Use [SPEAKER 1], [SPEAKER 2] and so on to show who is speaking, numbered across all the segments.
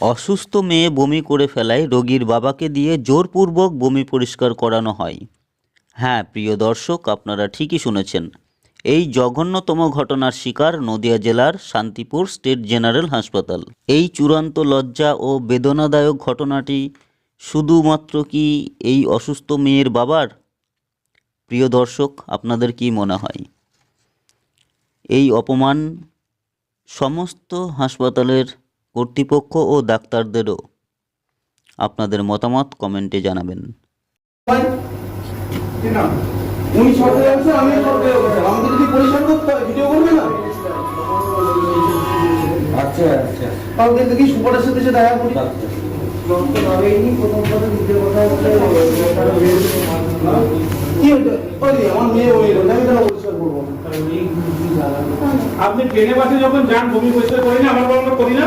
[SPEAKER 1] অসুস্থ মেয়ে বমি করে ফেলায় রোগীর বাবাকে দিয়ে জোরপূর্বক বমি পরিষ্কার করানো হয়। হ্যাঁ প্রিয় দর্শক, আপনারা ঠিকই শুনেছেন। এই জঘন্যতম ঘটনার শিকার নদিয়া জেলার শান্তিপুর স্টেট জেনারেল হাসপাতাল। এই চূড়ান্ত লজ্জা ও বেদনাদায়ক ঘটনাটি শুধুমাত্র কি এই অসুস্থ মেয়ের বাবার? প্রিয় দর্শক, আপনাদের কি মনে হয়? এই অপমান সমস্ত হাসপাতালের কর্তৃপক্ষ ও ডাক্তারদেরও আপনাদের মতামত কমেন্টে জানাবেন।
[SPEAKER 2] ভাই, কি নাম? উনি সরকারি অফিসার আমি সরকারি অফিসার আমাদের যদি পরিষ্কার করতে হয়? ভিডিও করবে না?
[SPEAKER 3] আচ্ছা আচ্ছা
[SPEAKER 2] তাহলে দেখি সুপারের সাথে এসে দেখা করি। কি হয়েছে? ওই যে আমার মেয়ে বমি করছে, আমি কেন পরিষ্কার করব।
[SPEAKER 4] আপনি ট্রেনে বাসে যখন যান বমি পরিষ্কার করি না আমার আমরা করি না?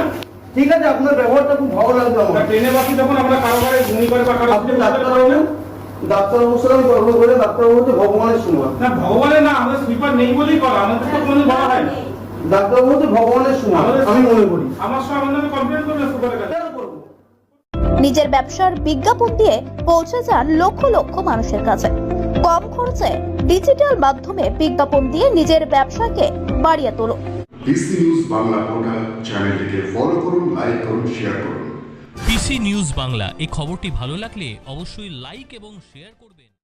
[SPEAKER 2] ঠিক আছে আপনার ব্যবহারটা খুব ভালো লাগল আমার।
[SPEAKER 4] ট্রেনে বাসে যখন আমরা কারও গাড়ি বমি করে বা কারও
[SPEAKER 2] আপনি ডাক্তার
[SPEAKER 4] করি না
[SPEAKER 2] ডাক্তার আমি গর্ব করে ডাক্তার হচ্ছে ভগবানের সমান।
[SPEAKER 4] না ভগবানের না আমাদের স্লিপার নেই বলেই করা আমাদের তো কোনো বলা হয়
[SPEAKER 2] ডাক্তার হচ্ছে ভগবানের সমান আমি মনে করি।
[SPEAKER 4] আমার আমার নামে কমপ্লেন করবে সুপারের কাছে।
[SPEAKER 5] নিজের ব্যবসার বিজ্ঞাপন দিয়ে পৌঁছে যান লক্ষ লক্ষ মানুষের কাছে। কম খরচে ডিজিটাল মাধ্যমে বিজ্ঞাপন দিয়ে নিজের ব্যবসাকে বাড়িয়ে তোলো।
[SPEAKER 6] DC news Bangla
[SPEAKER 7] news Bangla এই খবরটি ভালো লাগলে অবশ্যই লাইক এবং শেয়ার করবেন।